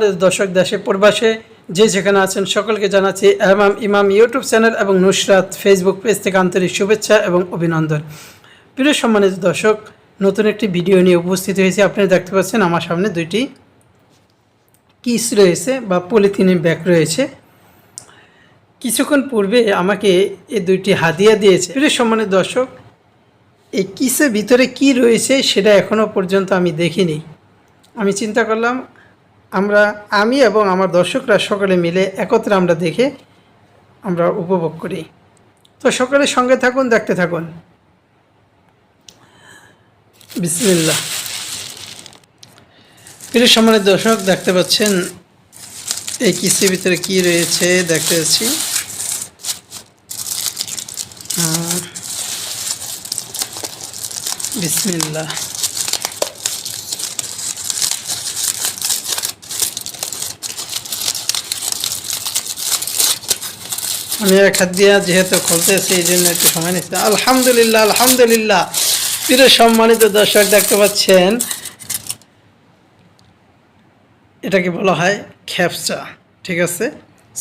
সম্মানিত দর্শক দেশে, প্রবাসে যে যেখানে আছেন সকলকে জানাচ্ছি এমাম ইমাম ইউটিউব চ্যানেল এবং নুসরাত ফেসবুক পেজ থেকে আন্তরিক শুভেচ্ছা এবং অভিনন্দন। প্রিয় সম্মানিত দর্শক, নতুন একটি ভিডিও নিয়ে উপস্থিত হয়েছে। আপনি দেখতে পাচ্ছেন আমার সামনে দুইটি কিস রয়েছে বা পলিথিনের ব্যাগ রয়েছে। কিছুক্ষণ পূর্বে আমাকে এই দুইটি হাদিয়া দিয়েছে। প্রিয় সম্মানিত দর্শক, এই কিসের ভিতরে কি রয়েছে সেটা এখনও পর্যন্ত আমি দেখিনি। আমি চিন্তা করলাম আমরা আমি এবং আমার দর্শকরা সকলে মিলে একত্রে আমরা দেখে আমরা উপভোগ করি। তো সকলের সঙ্গে থাকুন দেখতে থাকুন। বিসমিল্লা প্রিয় সম্মানিত দর্শক দেখতে পাচ্ছেন এই কিস্তির ভিতরে কি রয়েছে দেখতে পাচ্ছি। আহ, আমি এক হাত দিয়া যেহেতু খুলতেছি, এই জন্য একটু সময় নিচ্ছি। আলহামদুলিল্লাহ আলহামদুলিল্লাহ। প্রিয় সম্মানিত দর্শক, দেখতে পাচ্ছেন, এটাকে বলা হয় খ্যাপসা, ঠিক আছে?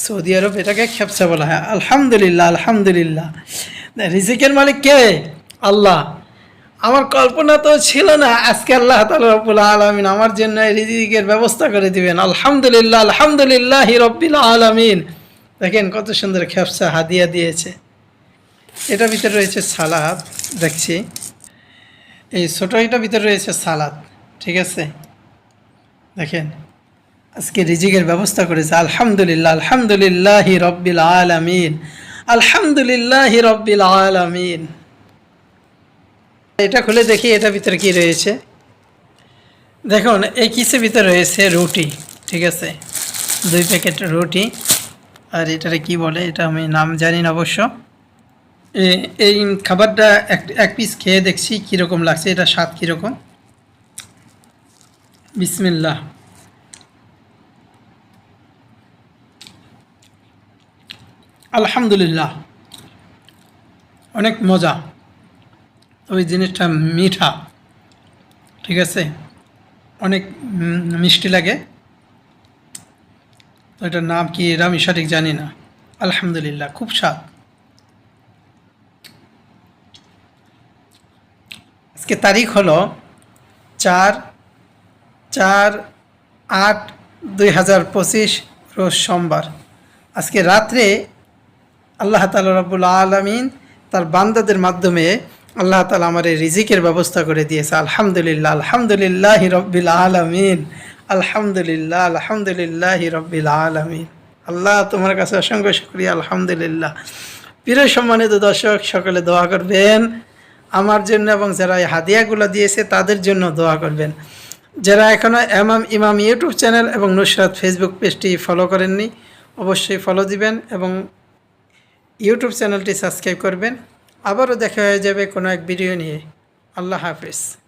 সৌদি আরব এটাকে খ্যাপসা বলা হয়। আলহামদুলিল্লাহ আলহামদুলিল্লাহ। রিজিকের মালিক কে? আল্লাহ। আমার কল্পনা তো ছিল না, আজকে আল্লাহ তালা আলমিন আমার জন্য রিজিকের ব্যবস্থা করে দিবেন। আলহামদুলিল্লাহ আলহামদুলিল্লাহ রব্বিল আলমিন। দেখেন কত সুন্দর খ্যাপসা হাদিয়া দিয়েছে। এটার ভিতরে রয়েছে সালাদ, দেখছি। এই ছোটো এটার ভিতরে রয়েছে সালাদ, ঠিক আছে? দেখেন, আজকে রিজিকের ব্যবস্থা করেছে। আলহামদুলিল্লাহ আলহামদুলিল্লাহ রব্বিল আলামিন, আলহামদুলিল্লাহ রব্বিল আলামিন। এটা খুলে দেখি এটার ভিতরে কি রয়েছে? দেখুন, এই কিসের ভিতরে রয়েছে রুটি, ঠিক আছে? দুই প্যাকেট রুটি। আর এটারে কি বলে? এটা আমি নাম জানি না অবশ্য। এই খাবারটা এক এক পিস খেয়ে দেখছি কীরকম লাগছে, এটা স্বাদ কীরকম? বিসমিল্লা আলহামদুলিল্লাহ। অনেক মজা। ওই জিনিসটা মিঠা। ঠিক আছে? অনেক মিষ্টি লাগে। তো এটার নাম কি এটা আমি সঠিক জানি না। আলহামদুলিল্লাহ, খুব স্বাদ। আজকে তারিখ হলো চার চার আট দুই হাজার পঁচিশ রোজ সোমবার। আজকে রাত্রে আল্লাহ তালা রব্বুল আলমিন তার বান্দাদের মাধ্যমে আল্লাহ তালা আমার এই রিজিকের ব্যবস্থা করে দিয়েছে। আলহামদুলিল্লাহ আলহামদুলিল্লাহ রব্বিল আলমিন। আলহামদুলিল্লাহ আলহামদুলিল্লাহ রব্বিল আলমিন। আল্লাহ তোমার কাছে অসংখ্য শুক্রিয়া, আলহামদুলিল্লাহ। প্রিয় সম্মানিত দর্শক, সকলে দোয়া করবেন। আমার জন্য এবং যারা এই হাদিয়াগুলো দিয়েছে, তাদের জন্য দোয়া করবেন। যারা এখনও এমাম, ইমাম ইউটিউব চ্যানেল এবং নুসরাত ফেসবুক পেজটি ফলো করেননি, অবশ্যই ফলো দিবেন এবং ইউটিউব চ্যানেলটি সাবস্ক্রাইব করবেন। আবারও দেখা হয়ে যাবে কোনো এক ভিডিও নিয়ে। আল্লাহ হাফিজ।